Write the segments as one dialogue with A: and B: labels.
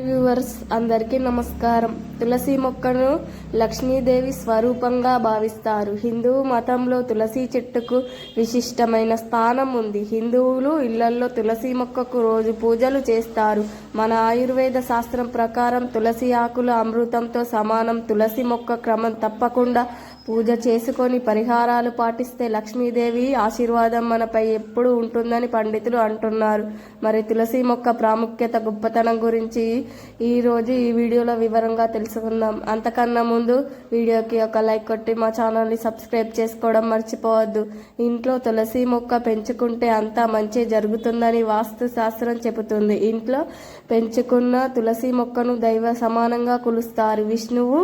A: Viewers అందరికీ నమస్కారం. తులసి మొక్కను లక్ష్మీదేవి స్వరూపంగా భావిస్తారు. హిందూ మతంలో తులసి చెట్టుకు విశిష్టమైన స్థానం ఉంది. హిందువులు ఇళ్ళలో తులసి మొక్కకు రోజు పూజలు చేస్తారు. మన ఆయుర్వేద శాస్త్రం ప్రకారం తులసి ఆకుల అమృతంతో సమానం. తులసి మొక్క క్రమం తప్పకుండా పూజ చేసుకొని పరిహారాలు పాటిస్తే లక్ష్మీదేవి ఆశీర్వాదం మనపై ఎప్పుడు ఉంటుందని పండితులు అంటున్నారు. మరి తులసి మొక్క ప్రాముఖ్యత గొప్పతనం గురించి ఈరోజు ఈ వీడియోలో వివరంగా తెలుసుకుందాం. అంతకన్నా ముందు వీడియోకి ఒక లైక్ కొట్టి మా ఛానల్ని సబ్స్క్రైబ్ చేసుకోవడం మర్చిపోవద్దు. ఇంట్లో తులసి మొక్క పెంచుకుంటే అంతా మంచి జరుగుతుందని వాస్తు శాస్త్రం చెబుతుంది. ఇంట్లో పెంచుకున్న తులసి మొక్కను దైవ సమానంగా కొలుస్తారు. విష్ణువు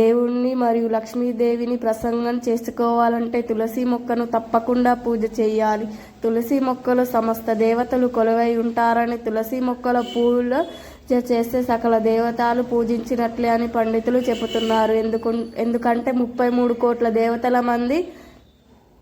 A: దేవుణ్ణి మరియు లక్ష్మీదేవిని ప్రసంగం చేసుకోవాలంటే తులసి మొక్కను తప్పకుండా పూజ చేయాలి. తులసి మొక్కలు సమస్త దేవతలు కొలువై ఉంటారని తులసి మొక్కల పూల చేస్తే సకల దేవతలు పూజించినట్లే అని పండితులు చెబుతున్నారు. ఎందుకు ఎందుకంటే ముప్పై మూడు కోట్ల దేవతల మంది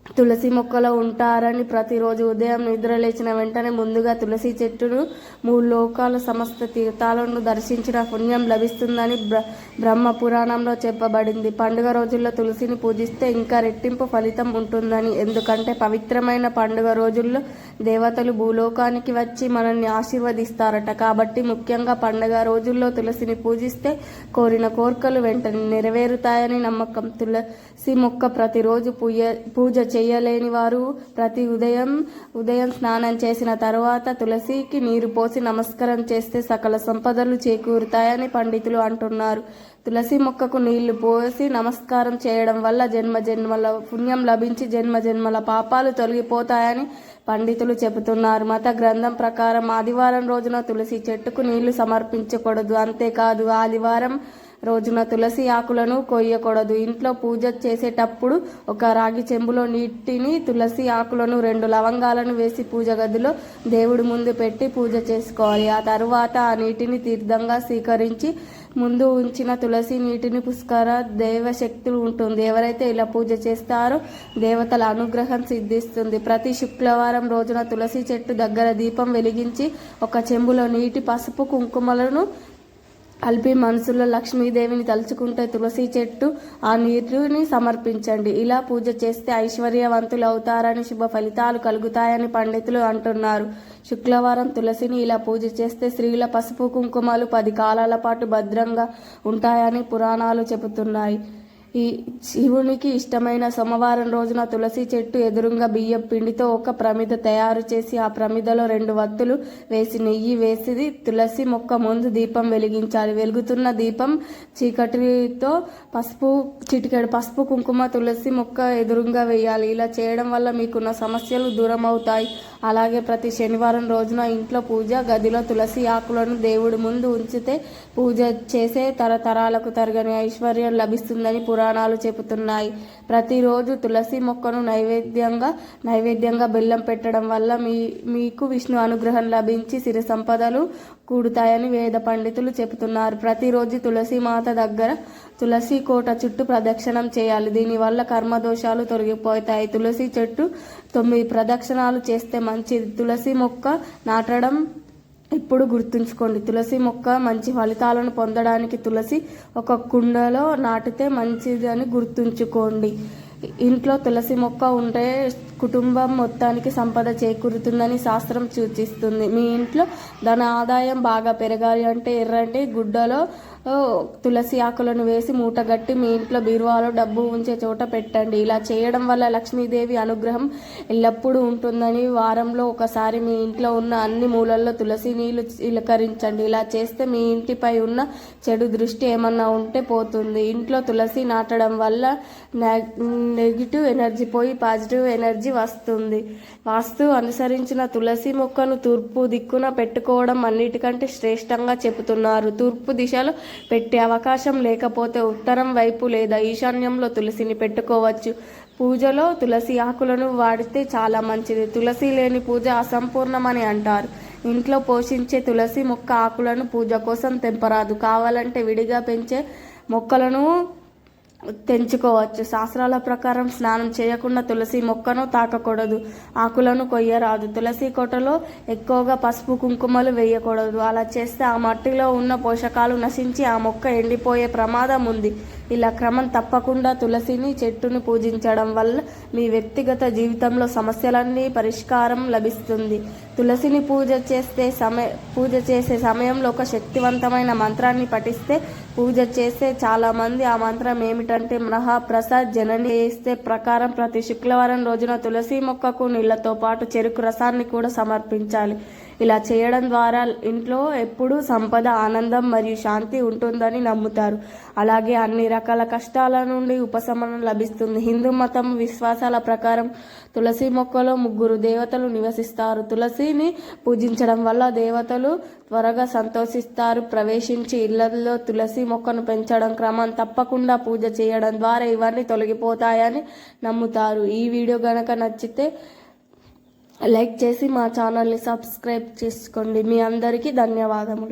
A: తులసి మొక్కలో ఉంటారని ప్రతిరోజు ఉదయం నిద్ర లేచిన వెంటనే ముందుగా తులసి చెట్టును మూడు లోకాల సమస్త తీర్థాలను దర్శించిన పుణ్యం లభిస్తుందని బ్ర బ్రహ్మ పురాణంలో చెప్పబడింది. పండుగ రోజుల్లో తులసిని పూజిస్తే ఇంకా రెట్టింపు ఫలితం ఉంటుందని. ఎందుకంటే పవిత్రమైన పండుగ రోజుల్లో దేవతలు భూలోకానికి వచ్చి మనల్ని ఆశీర్వదిస్తారట. కాబట్టి ముఖ్యంగా పండుగ రోజుల్లో తులసిని పూజిస్తే కోరిన కోరికలు వెంటనే నెరవేరుతాయని నమ్మకం. తులసి మొక్క ప్రతిరోజు పూజ పూజ చేయలేని వారు ప్రతి ఉదయం ఉదయం స్నానం చేసిన తర్వాత తులసికి నీరు పోసి నమస్కారం చేస్తే సకల సంపదలు చేకూరుతాయని పండితులు అంటున్నారు. తులసి మొక్కకు నీళ్ళు పోసి నమస్కారం చేయడం వల్ల జన్మ జన్మల పుణ్యం లభించి జన్మ జన్మల పాపాలు తొలగిపోతాయని పండితులు చెబుతున్నారు. మత గ్రంథం ప్రకారం ఆదివారం రోజున తులసి చెట్టుకు నీళ్ళు సమర్పించకూడదు. అంతేకాదు ఆదివారం రోజున తులసి ఆకులను కొయ్యకూడదు. ఇంట్లో పూజ చేసేటప్పుడు ఒక రాగి చెంబులో నీటిని తులసి ఆకులను రెండు లవంగాలను వేసి పూజ గదిలో దేవుడి ముందు పెట్టి పూజ చేసుకోవాలి. ఆ తరువాత ఆ నీటిని తీర్థంగా స్వీకరించి ముందు ఉంచిన తులసి నీటిని పుష్కర దేవశక్తులు ఉంటుంది. ఎవరైతే ఇలా పూజ చేస్తారో దేవతల అనుగ్రహం సిద్ధిస్తుంది. ప్రతి శుక్రవారం రోజున తులసి చెట్టు దగ్గర దీపం వెలిగించి ఒక చెంబులో నీటి పసుపు కుంకుమలను అల్పి మనసులో లక్ష్మీదేవిని తలుచుకుంటే తులసి చెట్టు ఆ నీటిని సమర్పించండి. ఇలా పూజ చేస్తే ఐశ్వర్యవంతులు అవుతారని శుభ ఫలితాలు కలుగుతాయని పండితులు అంటున్నారు. శుక్రవారం తులసిని ఇలా పూజ చేస్తే స్త్రీల పసుపు కుంకుమలు పది కాలాల పాటు భద్రంగా ఉంటాయని పురాణాలు చెబుతున్నాయి. ఈ శివునికి ఇష్టమైన సోమవారం రోజున తులసి చెట్టు ఎదురుగా బియ్యం పిండితో ఒక ప్రమిద తయారు చేసి ఆ ప్రమిదలో రెండు వత్తులు వేసి నెయ్యి వేసి తులసి మొక్క ముందు దీపం వెలిగించాలి. వెలుగుతున్న దీపం చీకటితో పసుపు చిటికెడు పసుపు కుంకుమ తులసి మొక్క ఎదురుగా వేయాలి. ఇలా చేయడం వల్ల మీకున్న సమస్యలు దూరం అవుతాయి అలాగే ప్రతి శనివారం రోజున ఇంట్లో పూజ గదిలో తులసి ఆకులను దేవుడి ముందు ఉంచితే పూజ చేసే తరతరాలకు తరగని ఐశ్వర్యం లభిస్తుందని పురాణాలు చెబుతున్నాయి. ప్రతిరోజు తులసి మొక్కను నైవేద్యంగా నైవేద్యంగా బెల్లం పెట్టడం వల్ల మీ మీకు విష్ణు అనుగ్రహం లభించి సిరి సంపదలు కూడుతాయని వేద పండితులు చెబుతున్నారు. ప్రతిరోజు తులసి మాత దగ్గర తులసి కోట చుట్టూ ప్రదక్షిణం చేయాలి. దీనివల్ల కర్మదోషాలు తొలగిపోతాయి. తులసి చెట్టు తొమ్మిది ప్రదక్షిణాలు చేస్తే మంచిది. తులసి మొక్క నాటడం ఇప్పుడు గుర్తుంచుకోండి. తులసి మొక్క మంచి ఫలితాలను పొందడానికి తులసి ఒక కుండలో నాటితే మంచిది అని గుర్తుంచుకోండి. ఇంట్లో తులసి మొక్క ఉంటే కుటుంబం మొత్తానికి సంపద చేకూరుతుందని శాస్త్రం సూచిస్తుంది. మీ ఇంట్లో ధన ఆదాయం బాగా పెరగాలి అంటే ఎర్రంటి గుడ్డలో తులసి ఆకులను వేసి మూటగట్టి మీ ఇంట్లో బీరువాలో డబ్బు ఉంచే చోట పెట్టండి. ఇలా చేయడం వల్ల లక్ష్మీదేవి అనుగ్రహం ఎల్లప్పుడూ ఉంటుందని వారంలో ఒకసారి మీ ఇంట్లో ఉన్న అన్ని మూలల్లో తులసి నీళ్ళు ఇలకరించండి ఇలా చేస్తే మీ ఇంటిపై ఉన్న చెడు దృష్టి ఏమన్నా ఉంటే పోతుంది. ఇంట్లో తులసి నాటడం వల్ల నెగిటివ్ ఎనర్జీ పోయి పాజిటివ్ ఎనర్జీ వస్తుంది. వాస్తు అనుసరించిన తులసి మొక్కను తూర్పు దిక్కున పెట్టుకోవడం అన్నిటికంటే శ్రేష్టంగా చెబుతున్నారు. తూర్పు దిశలో పెట్టే అవకాశం లేకపోతే ఉత్తరం వైపు లేదా ఈశాన్యంలో తులసిని పెట్టుకోవచ్చు. పూజలో తులసి ఆకులను వాడితే చాలా మంచిది. తులసి లేని పూజ అసంపూర్ణమని అంటారు. ఇంట్లో పోషించే తులసి మొక్క ఆకులను పూజ కోసం తెంపరాదు. కావాలంటే విడిగా పెంచే మొక్కలను తెంచుకోవచ్చు. శాస్త్రాల ప్రకారం స్నానం చేయకుండా తులసి మొక్కను తాకకూడదు. ఆకులను కొయ్యరాదు. తులసి కోటలో ఎక్కువగా పసుపు కుంకుమలు వేయకూడదు. అలా చేస్తే ఆ మట్టిలో ఉన్న పోషకాలు నశించి ఆ మొక్క ఎండిపోయే ప్రమాదం ఉంది. ఇలా క్రమం తప్పకుండా తులసిని చెట్టును పూజించడం వల్ల మీ వ్యక్తిగత జీవితంలో సమస్యలన్నీ పరిష్కారం లభిస్తుంది. తులసిని పూజ చేస్తే సమయ పూజ చేసే సమయంలో ఒక శక్తివంతమైన మంత్రాన్ని పఠిస్తే పూజ చేస్తే చాలా మంది ఆ మంత్రం ఏమిటంటే మహాప్రసాద్ జనని చేస్తే ప్రకారం ప్రతి శుక్రవారం రోజున తులసి మొక్కకు నీళ్ళతో పాటు చెరుకు రసాన్ని కూడా సమర్పించాలి. ఇలా చేయడం ద్వారా ఇంట్లో ఎప్పుడూ సంపద ఆనందం మరియు శాంతి ఉంటుందని నమ్ముతారు. అలాగే అన్ని రకాల కష్టాల నుండి ఉపశమనం లభిస్తుంది. హిందూ మతం విశ్వాసాల ప్రకారం తులసి మొక్కలో ముగ్గురు దేవతలు నివసిస్తారు. తులసిని పూజించడం వల్ల దేవతలు త్వరగా సంతోషిస్తారు. ప్రవేశించి ఇళ్ళలో తులసి మొక్కను పెంచడం క్రమం తప్పకుండా పూజ చేయడం ద్వారా ఇవన్నీ తొలగిపోతాయని నమ్ముతారు. ఈ వీడియో గనక నచ్చితే లైక్ చేసి మా ఛానల్ని సబ్స్క్రైబ్ చేసుకోండి. మీ అందరికీ ధన్యవాదములు.